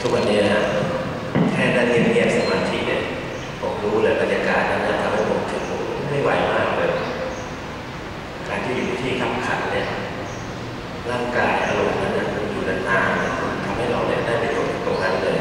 ทุกวันนี้นะแค่นั่งเงียบๆสมาธิเนี่ยผมรู้เลยบรรยากาศนั้นนะทำให้ผมถึงไม่ไหวมากเลย การที่อยู่ที่ขับขันเนี่ยร่างกายอารมณ์นั้นนะมันอยู่นานๆนทำให้เราเนี่ยได้ประโยชน์ตรงนั้นเลย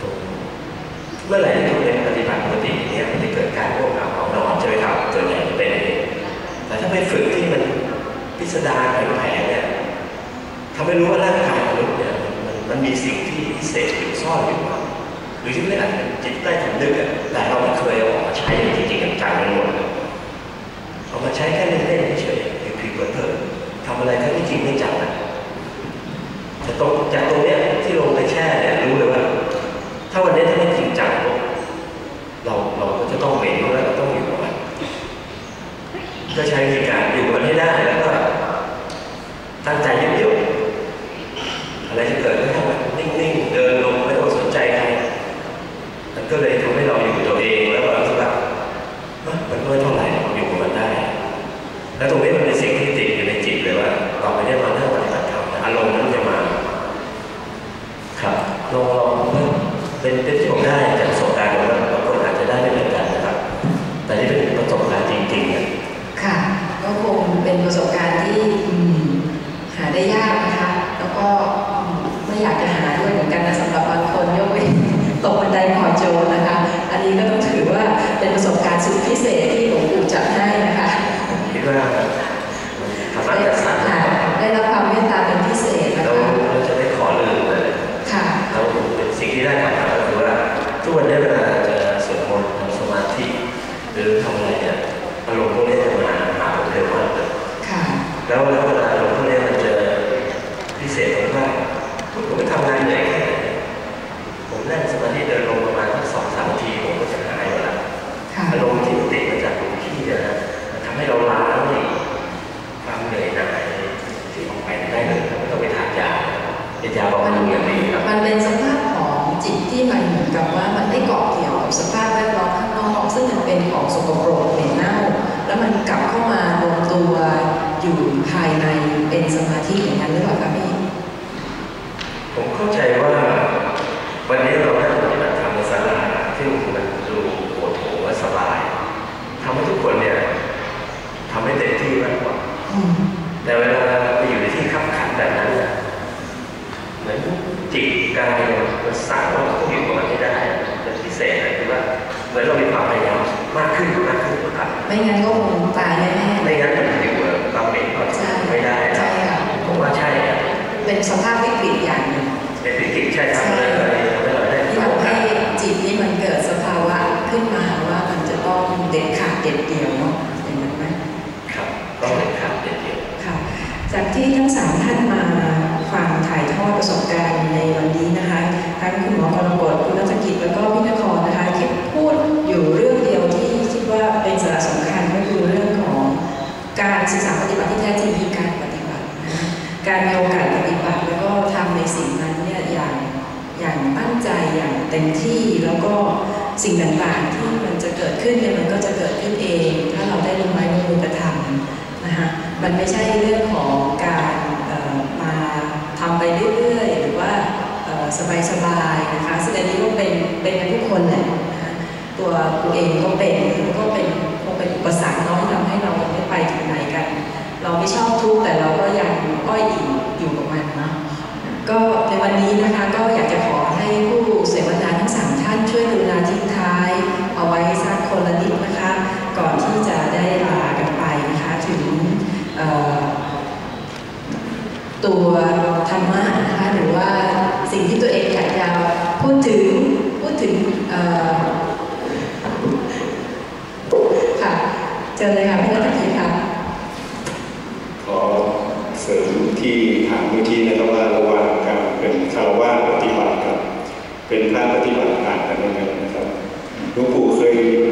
ตรงเมื่อไหร่ที่เราเป็นปฏิบัติปกติเนี่ยมันจะเกิดการร่วมกับของนอนใช่ไหมครับส่วนใหญ่จะเป็นอย่างนี้แต่ถ้าไปฝึกที่มันพิสดารแผลงเนี่ยทำให้รู้ว่าร่าง มันมีสิ่งที่พิเศษอยู่ซ่อนอยู่หรือที่ไม่อาจเป็นจิตใต้สำนึกอะแต่เราไม่เคยเอาออกมาใช้จริงๆจังๆกันหมดเลยเอามาใช้แค่เล่นๆเฉยๆผิวๆเผินๆทำอะไรแค่ไม่จริงไม่จังนะแต่ตรงจากตรงเนี้ยที่ลงไปแช่เนี่ยรู้เลยว่า ถ้าวันนี้ถ้าไม่จริงจังเราเราก็จะต้องเห็นว่าเราต้องอยู่กับมันก็ใช้วิ นนี้ก็ต้องถือว่าเป็นประสบการณ์สุดพิเศษที่หลวงปู่จัดให้นะคะคิดว่าธรรมะได้จัดสรรค่ะได้รับความเมตตาเป็นพิเศษนะเราคะเราจะไม่ขอลืมเลยค่ะเราเป็นสิ่งที่ได้กลับมาก็คือว่าทุกวันนี้เวลาจะสวดมนต์ทำสมาธิหรือทำ ไม่งั้นก็คงตายแน่ไม่งั้นมันอยู่กับความเป็นก็ๆใช่ไม่ได้ใช่ค่ะผมว่าใช่อะเป็นสภาพวิกฤตอย่างหนึ่งเป็นสิ่งที่ใช่ครับเลยทำให้เราได้ที่ทำให้จิตนี้มันเกิดสภาวะขึ้นมาว่ามันจะต้องเด็ดขาดเด็ดเดี่ยวเนาะอย่างนั้นไหมครับต้องเป็นครับเดียวค่ะจากที่ทั้งสามท่านมาฟังถ่ายทอดประสบการณ์ในวันนี้นะคะทั้งคุณหมอกรกฎคุณนักกิ การมีโอกาสปฏิบัติแล้วก็ทำในสิ่งนั้นเนี่ยอย่างอย่างตั้งใจอย่างเต็มที่แล้วก็สิ่งต่างๆที่มันจะเกิดขึ้นเนี่ยมันก็จะเกิดขึ้นเอง ถ้าเราได้ลงไม้ลงมือกระทำนะคะมันไม่ใช่เรื่องของการมาทำไปเรื่อยๆหรือว่าสบายๆนะคะซึ่งอันนี้ก็เป็นเป็นทุกคนแหละตัวตัวเองก็เป็นแล้วก็เป็นคงเป็นอุปสรรคเน้อยทำให้เราไม่ไปถึงไหน เราไม่ชอบทุกข์แต่เราก็ยังอ้อยอิ่มอยู่กับมันเนาะก็ในวันนี้นะคะก็อยากจะขอให้ผู้เสวนาทั้งสามท่านช่วยกรุณาทิ้งท้าย เอาไว้สักคนละนิดนะคะ ก่อนที่จะได้ลากันไปนะคะถึงเอ่อตัวธรรมะนะคะหรือว่าสิ่งที่ตัวเองอยากจะพูดถึงพูดถึงเอ่อค่ะเจอเลยค่ะพี่นัทกิจค่ะ ขอเสริมที่ถามเมื่อกี้นะครับว่าระหว่างการเป็นคารวะปฏิบัติกับ เป็นพระปฏิบัติต่างกันยังไงนะครับ หล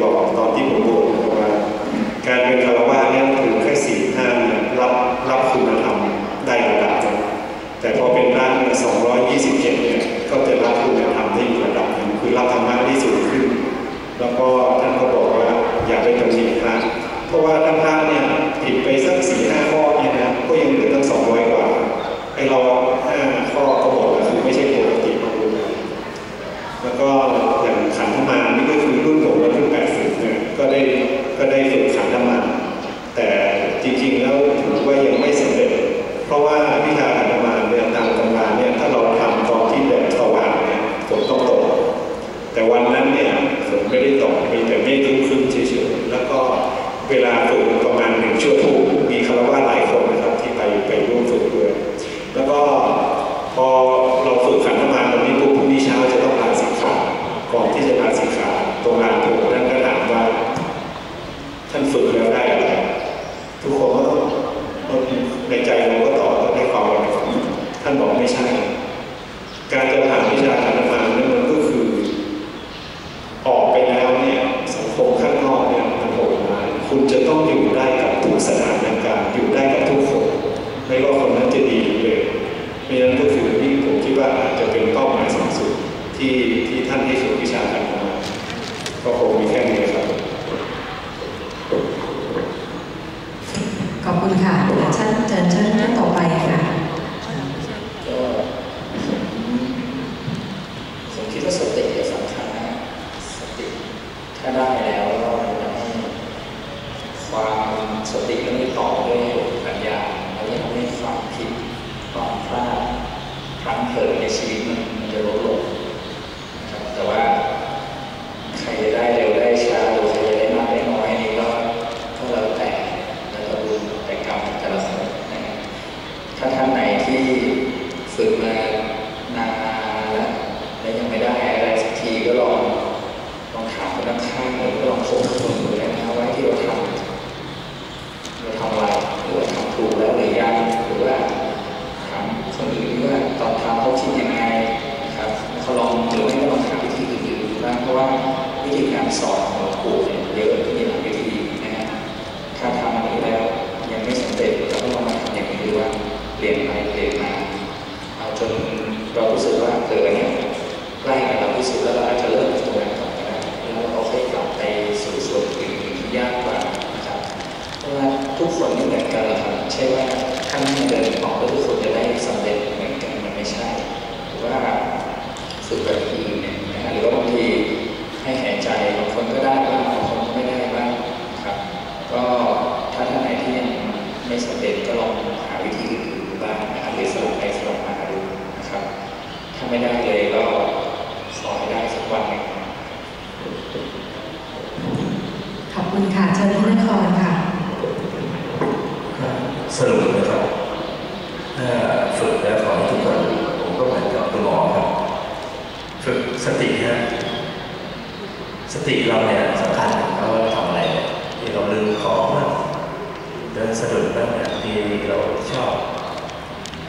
วง ดินสะดุดบ้างเนี่ยที่เราชอบ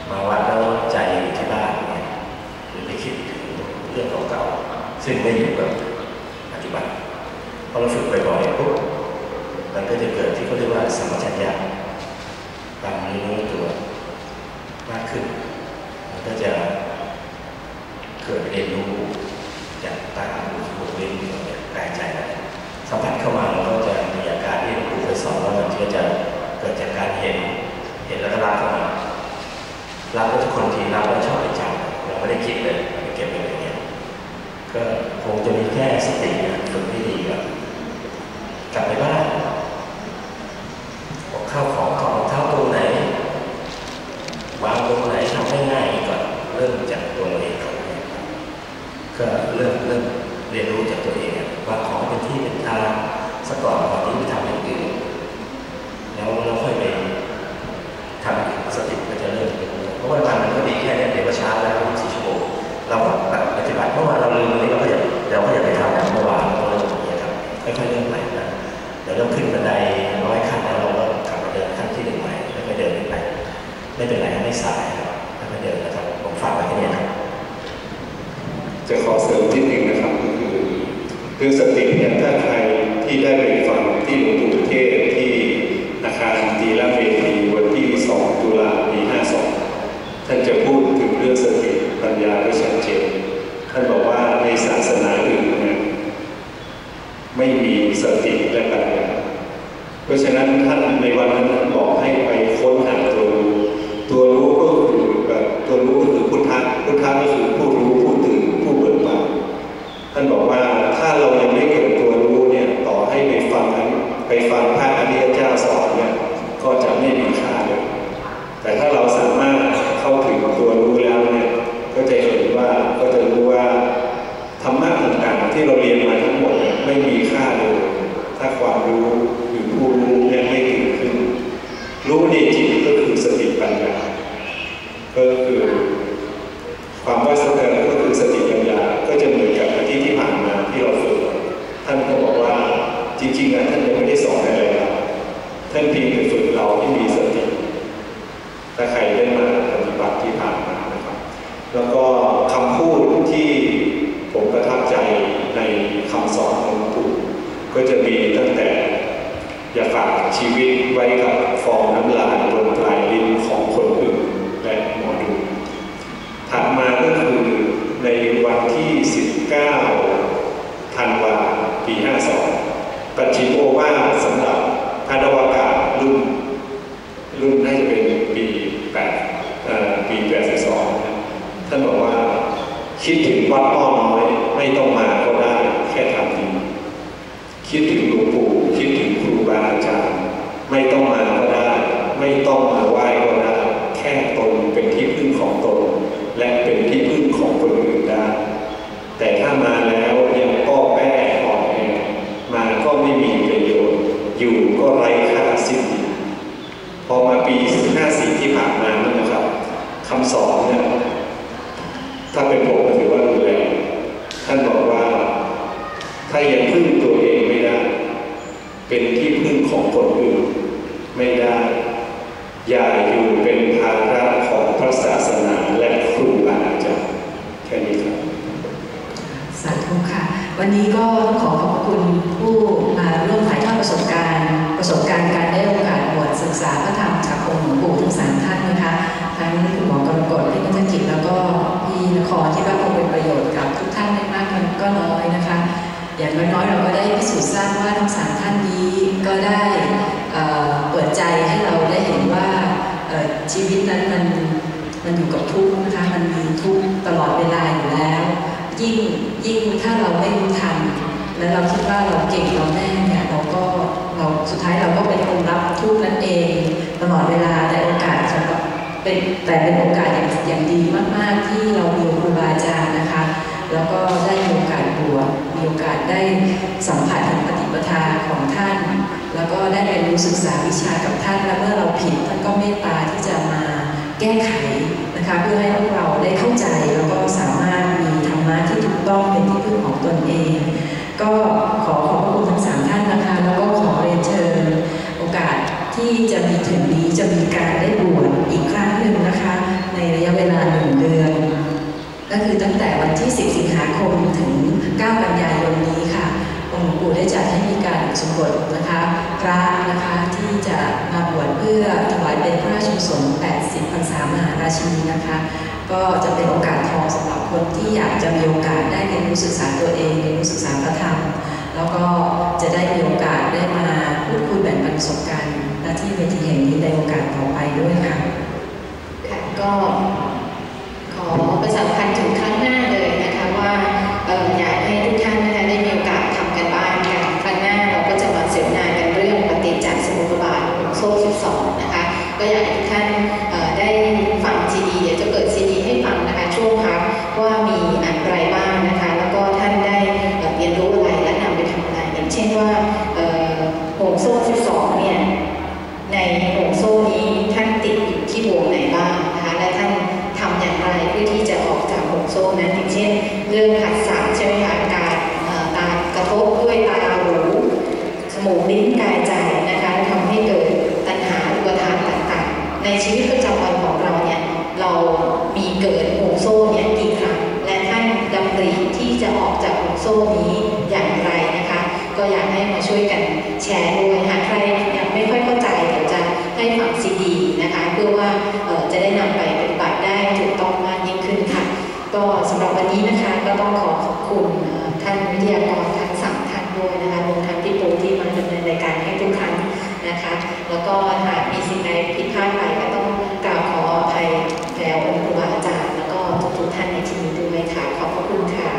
มาวัดแล้วใจที่บ้านเนี่ยหรือไปคิดถึงเรื่องเก่าๆซึ่งไม่อยู่กับปัจจุบันพอเราฝึกบ่อยๆปุ๊บมันก็จะเกิดที่เขาเรียกว่าสมัชัญญะความรู้ตัวมากขึ้น มันก็จะเกิดเอง เห็น เห็นแล้วก็รักเข้ามารักก็จวทุกคนทีรักก็จวชอบไปจับเราไม่ได้คิดเลยเราไปเก็บอะไรเงี้ยก็คงจะมีแค่สติฝึกที่ดีกับกลับไปบ้าน้นท่านในวันนั้นบอกให้ไปค้นหาตัวรู้ ตัวรู้ก็คือตัวรู้ก็คือพุทธะพุทธะก็คือผู้รู้ผู้ตื่นผู้เบิกบานท่านบอกว่าถ้าเรายังไม่เกิดตัวรู้เนี่ยต่อให้ไปฟังนั้นไปฟังพระอริยเจ้าสอนเนี่ยก็จะไม่มีค่าเลยแต่ถ้าเราสามารถเข้าถึงตัวรู้แล้วเนี่ยก็จะเห็นว่าก็จะรู้ว่าธรรมะต่างๆที่เราเรียนมาทั้งหมดไม่มีค่าเลย ถ้าความรู้ 如果你 วัดอ้อน้อย ไม่ต้องมาก็ได้แค่ทำดีคิดถึงหลวงปู่คิดถึงครูบาอาจารย์ไม่ต้องมาก็ได้ ไม่ต้องมาไหว้ก็ได้แค่ตนเป็นที่พึ่งของตน และเป็นที่พึ่งของคนอื่นได้ แต่ถ้ามาแล้วยังป้อแป้อ่อนแอมาก็ไม่มีประโยชน์ อยู่ก็ไร้ค่าสิ้นดีพอมาปี54ที่ผ่านมานั่นนะครับคำสอนเนี่ยถ้าเป็นผมก็ถือว่ารุนแรงท่านบอกว่า ถ้ายังพึ่งตัวเองไม่ได้ เป็นที่พึ่งของคนอื่นไม่ได้ อย่าอยู่เป็นภาระของพระศาสนาและครูบาอาจารย์แค่นี้ครับ สาธุค่ะ วันนี้ก็ต้องขอขอบคุณผู้มาร่วมถ่ายทอดประสบการณ์ ประสบการณ์การได้โอกาสบวชศึกษาพระธรรมจากองค์หลวงปู่ทั้งสามท่านนะคะ ทั้งคุณหมอกรกฎพี่นัทกิจแล้วก็พี่นครที่ว่าคงเป็นประโยชน์กับทุกท่านไม่มากก็น้อยนะคะ อย่างน้อยๆเราก็ได้พิสูจน์ทรา บว่าทั้งสามท่านนี้ก็ได้เปิดใจให้เราได้เห็นว่าชีวิตนั้นมันมันอยู่กับทุกข์นะคะมันมีทุกข์ตลอดเวลาอยู่แล้ว ยิ่งยิ่งถ้าเราไม่รู้ทันแล้วเราคิดว่าเราเก่งเราแน่เนี่ยเราก็เราสุดท้ายเราก็เป็นคนรับทุกข์นั่นเองตลอดเวลาแต่โอกาสสำหรับเป็นแต่เป็นโอกาสอย่างอย่างดีมาก ๆ ที่เรามีครูบาอาจารย์นะคะ แล้วก็ได้มีโอกาสบวชมีโอกาสได้สัมผัสถึง ของท่าน แล้วก็ได้เรียนรู้ศึกษาวิชากับท่าน และเมื่อเราผิดท่านก็เมตตาที่จะมาแก้ไขนะคะเพื่อให้พวกเราได้เข้าใจแล้วก็สามารถมีธรรมะที่ถูกต้องเป็นที่พึ่งของตนเอง ก็ขอขอบพระคุณทั้งสามท่านนะคะแล้วก็ขอเรียนเชิญโอกาสที่จะมีถึงนี้จะมีการได้บวชอีกครั้งหนึ่งนะคะ ในระยะเวลาหนึ่งเดือน ก็คือตั้งแต่วันที่ 10 สิงหาคมถึง 9 กันยายนนี้ค่ะองค์ปู่ได้จัดให้มี สมบทนะคะพระนะคะที่จะมาบวชเพื่อถวายเป็นพระราชกุศล80พรรษามหาราชินีนะคะ ก็จะเป็นโอกาสทองสำหรับคนที่อยากจะมีโอกาสได้เรียนรู้ศึกษาตัวเองเรียนรู้ศึกษาพระธรรม แล้วก็จะได้มีโอกาสได้มาพูดคุยแบ่งปันประสบการณ์ที่เวทีแห่งนี้ในโอกาสต่อไปด้วยค่ะค่ะก็ขอประชา จากห่วงโซ่นั้นอย่างเช่นเรื่องผัสสะใช่ไหมคะการตากระทบด้วยตาหูจมูกลิ้นกายใจนะคะทำให้เกิดตัณหาอุปทานต่างๆ ในชีวิตประจำวันของเราเนี่ยเรามีเกิดห่วงโซ่เนี่ยกี่ครั้งและท่านดำริที่จะออกจากห่วงโซ่นี้ นี้นะคะก็ต้องขอขอบคุณท่านวิทยากรทั้งสามท่านด้วยนะคะรวมทั้งพี่ปูที่มาดำเนินรายการให้ทุกครั้งนะคะ แล้วก็หากมีสิ่งใดผิดพลาดไปก็ต้องกล่าวขออภัยแด่องค์ครูอาจารย์ แล้วก็ทุกท่านในที่นี้ด้วยค่ะขอบพระคุณค่ะ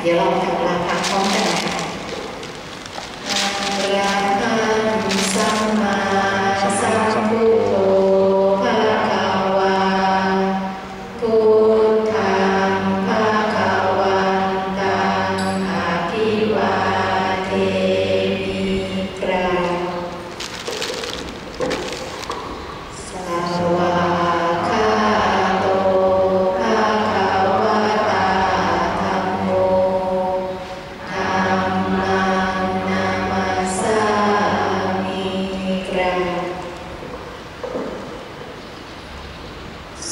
เดี๋ยวเราทำลาพักพร้อมกันนะคะ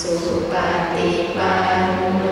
สุปติปันโน